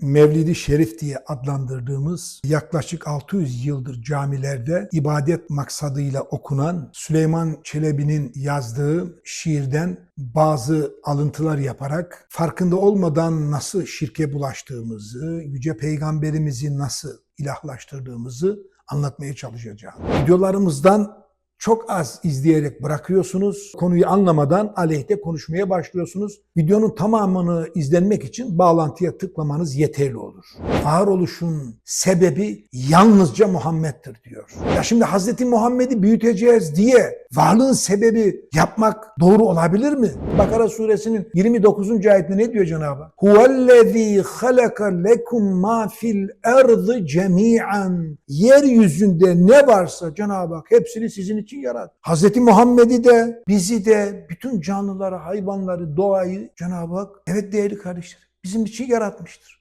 Mevlidi Şerif diye adlandırdığımız yaklaşık 600 yıldır camilerde ibadet maksadıyla okunan Süleyman Çelebi'nin yazdığı şiirden bazı alıntılar yaparak farkında olmadan nasıl şirke bulaştığımızı, yüce peygamberimizi nasıl ilahlaştırdığımızı anlatmaya çalışacağım. Videolarımızdan çok az izleyerek bırakıyorsunuz. Konuyu anlamadan aleyhte konuşmaya başlıyorsunuz. Videonun tamamını izlenmek için bağlantıya tıklamanız yeterli olur. Varoluşun sebebi yalnızca Muhammed'dir diyor. Ya şimdi Hazreti Muhammed'i büyüteceğiz diye varlığın sebebi yapmak doğru olabilir mi? Bakara suresinin 29. ayetinde ne diyor Cenab-ı Hak? Huvellezî halaka lekum ma fil ardı cemi'an. Yeryüzünde ne varsa Cenab-ı Hak hepsini sizin için yarattı. Hazreti Muhammed'i de bizi de bütün canlıları, hayvanları, doğayı Cenab-ı Hak evet değerli kardeşler bizim için yaratmıştır.